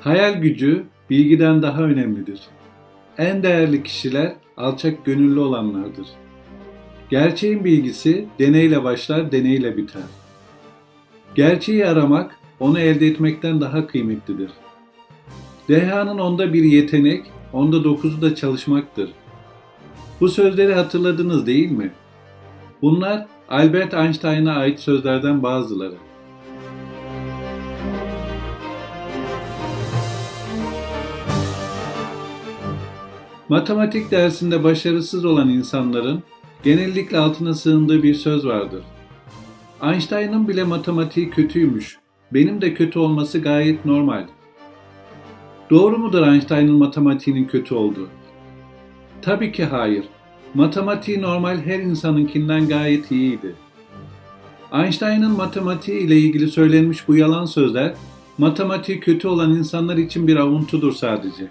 Hayal gücü bilgiden daha önemlidir. En değerli kişiler alçak gönüllü olanlardır. Gerçeğin bilgisi deneyle başlar, deneyle biter. Gerçeği aramak, onu elde etmekten daha kıymetlidir. Dehanın onda bir yetenek, onda dokuzu da çalışmaktır. Bu sözleri hatırladınız değil mi? Bunlar Albert Einstein'a ait sözlerden bazıları. Matematik dersinde başarısız olan insanların genellikle altına sığındığı bir söz vardır. Einstein'ın bile matematiği kötüymüş. Benim de kötü olması gayet normal. Doğru mudur Einstein'ın matematiğinin kötü olduğu? Tabii ki hayır. Matematiği normal her insanınkinden gayet iyiydi. Einstein'ın matematiği ile ilgili söylenmiş bu yalan sözler, matematiği kötü olan insanlar için bir avuntudur sadece.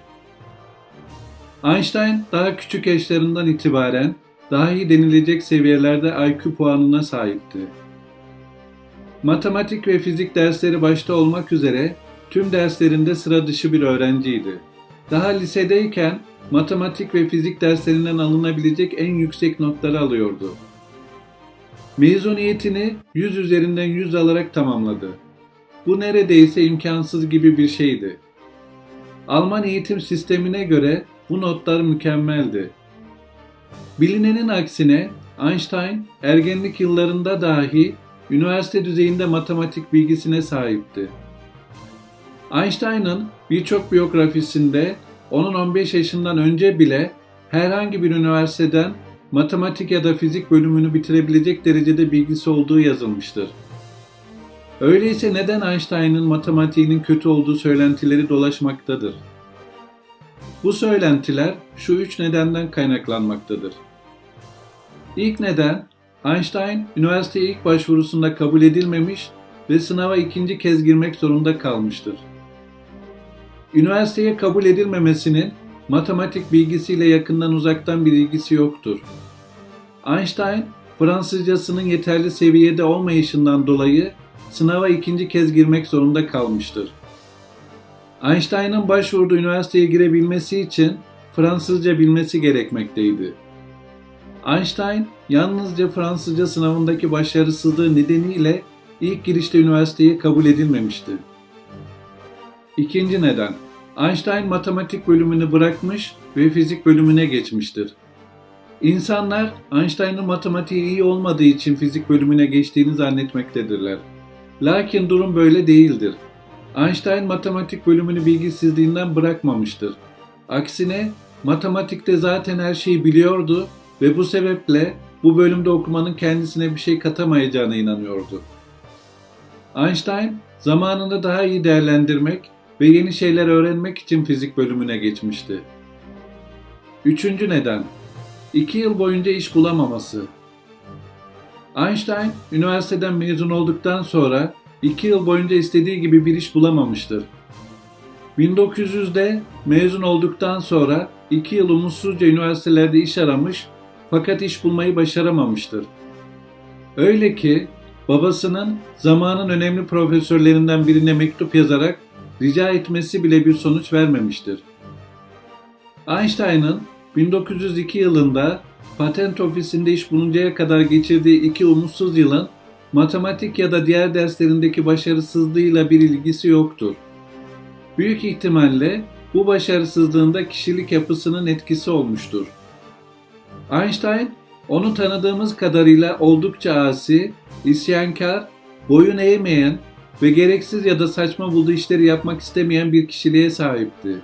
Einstein daha küçük yaşlarından itibaren daha iyi denilecek seviyelerde IQ puanına sahipti. Matematik ve fizik dersleri başta olmak üzere tüm derslerinde sıra dışı bir öğrenciydi. Daha lisedeyken matematik ve fizik derslerinden alınabilecek en yüksek notları alıyordu. Mezuniyetini 100 üzerinden 100 alarak tamamladı. Bu neredeyse imkansız gibi bir şeydi. Alman eğitim sistemine göre bu notlar mükemmeldi. Bilinenin aksine Einstein ergenlik yıllarında dahi üniversite düzeyinde matematik bilgisine sahipti. Einstein'ın birçok biyografisinde onun 15 yaşından önce bile herhangi bir üniversiteden matematik ya da fizik bölümünü bitirebilecek derecede bilgisi olduğu yazılmıştır. Öyleyse neden Einstein'ın matematiğinin kötü olduğu söylentileri dolaşmaktadır? Bu söylentiler şu üç nedenden kaynaklanmaktadır. İlk neden, Einstein üniversiteye ilk başvurusunda kabul edilmemiş ve sınava ikinci kez girmek zorunda kalmıştır. Üniversiteye kabul edilmemesinin matematik bilgisiyle yakından uzaktan bir ilgisi yoktur. Einstein, Fransızcasının yeterli seviyede olmayışından dolayı sınava ikinci kez girmek zorunda kalmıştır. Einstein'ın başvurduğu üniversiteye girebilmesi için Fransızca bilmesi gerekmekteydi. Einstein yalnızca Fransızca sınavındaki başarısızlığı nedeniyle ilk girişte üniversiteye kabul edilmemişti. İkinci neden, Einstein matematik bölümünü bırakmış ve fizik bölümüne geçmiştir. İnsanlar Einstein'ın matematiği iyi olmadığı için fizik bölümüne geçtiğini zannetmektedirler. Lakin durum böyle değildir. Einstein matematik bölümünü bilgisizliğinden bırakmamıştır. Aksine matematikte zaten her şeyi biliyordu ve bu sebeple bu bölümde okumanın kendisine bir şey katamayacağına inanıyordu. Einstein zamanını daha iyi değerlendirmek ve yeni şeyler öğrenmek için fizik bölümüne geçmişti. Üçüncü neden, iki yıl boyunca iş bulamaması. Einstein, üniversiteden mezun olduktan sonra iki yıl boyunca istediği gibi bir iş bulamamıştır. 1900'de mezun olduktan sonra iki yıl umutsuzca üniversitelerde iş aramış fakat iş bulmayı başaramamıştır. Öyle ki babasının zamanın önemli profesörlerinden birine mektup yazarak rica etmesi bile bir sonuç vermemiştir. Einstein'ın 1902 yılında patent ofisinde iş buluncaya kadar geçirdiği iki umutsuz yılın matematik ya da diğer derslerindeki başarısızlığıyla bir ilgisi yoktur. Büyük ihtimalle bu başarısızlığında kişilik yapısının etkisi olmuştur. Einstein, onu tanıdığımız kadarıyla oldukça asi, isyankar, boyun eğmeyen ve gereksiz ya da saçma bulduğu işleri yapmak istemeyen bir kişiliğe sahipti.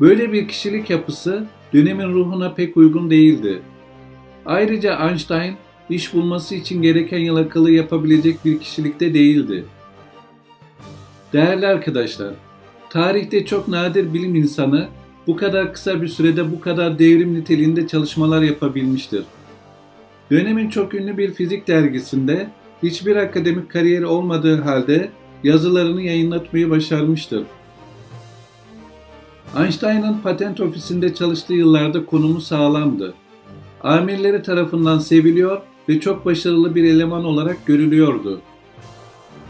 Böyle bir kişilik yapısı dönemin ruhuna pek uygun değildi. Ayrıca Einstein iş bulması için gereken yalakalığı yapabilecek bir kişilikte değildi. Değerli arkadaşlar, tarihte çok nadir bilim insanı bu kadar kısa bir sürede bu kadar devrim niteliğinde çalışmalar yapabilmiştir. Dönemin çok ünlü bir fizik dergisinde hiçbir akademik kariyeri olmadığı halde yazılarını yayınlatmayı başarmıştır. Einstein'ın patent ofisinde çalıştığı yıllarda konumu sağlamdı. Amirleri tarafından seviliyor ve çok başarılı bir eleman olarak görülüyordu.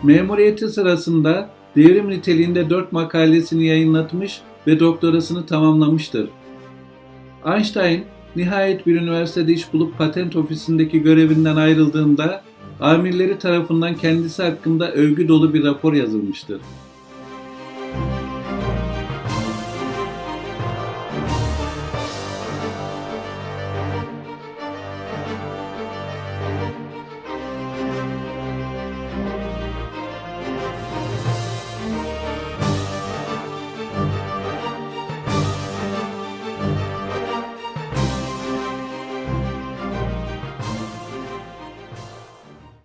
Memuriyeti sırasında devrim niteliğinde dört makalesini yayınlatmış ve doktorasını tamamlamıştır. Einstein, nihayet bir üniversitede iş bulup patent ofisindeki görevinden ayrıldığında, amirleri tarafından kendisi hakkında övgü dolu bir rapor yazılmıştır.